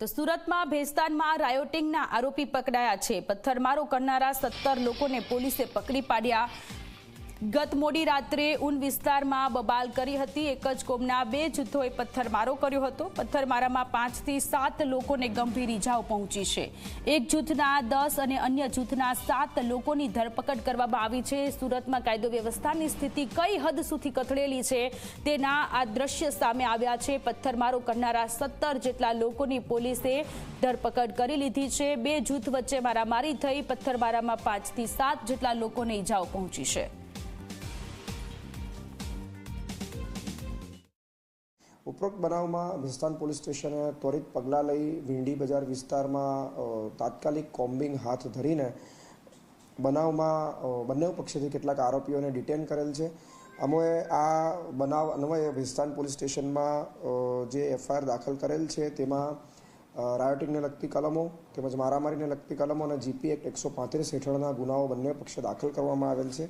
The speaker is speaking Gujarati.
તો સુરતમાં ભેસ્તાનમાં રાયોટિંગના આરોપી પકડાયા છે. પથ્થરમારો કરનારા સત્તર લોકોને પોલીસે પકડી પાડ્યા. ગત મોડી રાત્રે ઉન વિસ્તારમાં બબાલ કરી હતી. એક જ કોમના બે જૂથોએ પથ્થરમારો કર્યો હતો. પથ્થરમારામાં પાંચથી સાત લોકોને ગંભીર ઇજાઓ પહોંચી છે. એક જૂથના દસ અને અન્ય જૂથના સાત લોકોની ધરપકડ કરવામાં આવી છે. સુરતમાં કાયદો વ્યવસ્થાની સ્થિતિ કઈ હદ સુધી કથળેલી છે તેના આ દ્રશ્ય સામે આવ્યા છે. પથ્થરમારો કરનારા સત્તર જેટલા લોકોની પોલીસે ધરપકડ કરી લીધી છે. બે જૂથ વચ્ચે મારામારી થઈ પથ્થરમારામાં પાંચથી સાત જેટલા લોકોને ઇજાઓ પહોંચી છે. ઉપરોક્ત બનાવમાં ભિસ્તાન પોલીસ સ્ટેશને ત્વરિત પગલાં લઈ વીંડી બજાર વિસ્તારમાં તાત્કાલિક કોમ્બિંગ હાથ ધરીને બનાવમાં બંને પક્ષેથી કેટલાક આરોપીઓને ડિટેન કરેલ છે. અમોએ આ બનાવ અન્વયે ભિસ્તાન પોલીસ સ્ટેશનમાં જે એફઆઈઆર દાખલ કરેલ છે તેમાં રાયોટિંગને લગતી કલમો તેમજ મારામારીને લગતી કલમો અને જીપી એક્ટ એકસો પાંત્રીસ હેઠળના ગુનાઓ બંને પક્ષે દાખલ કરવામાં આવેલ છે.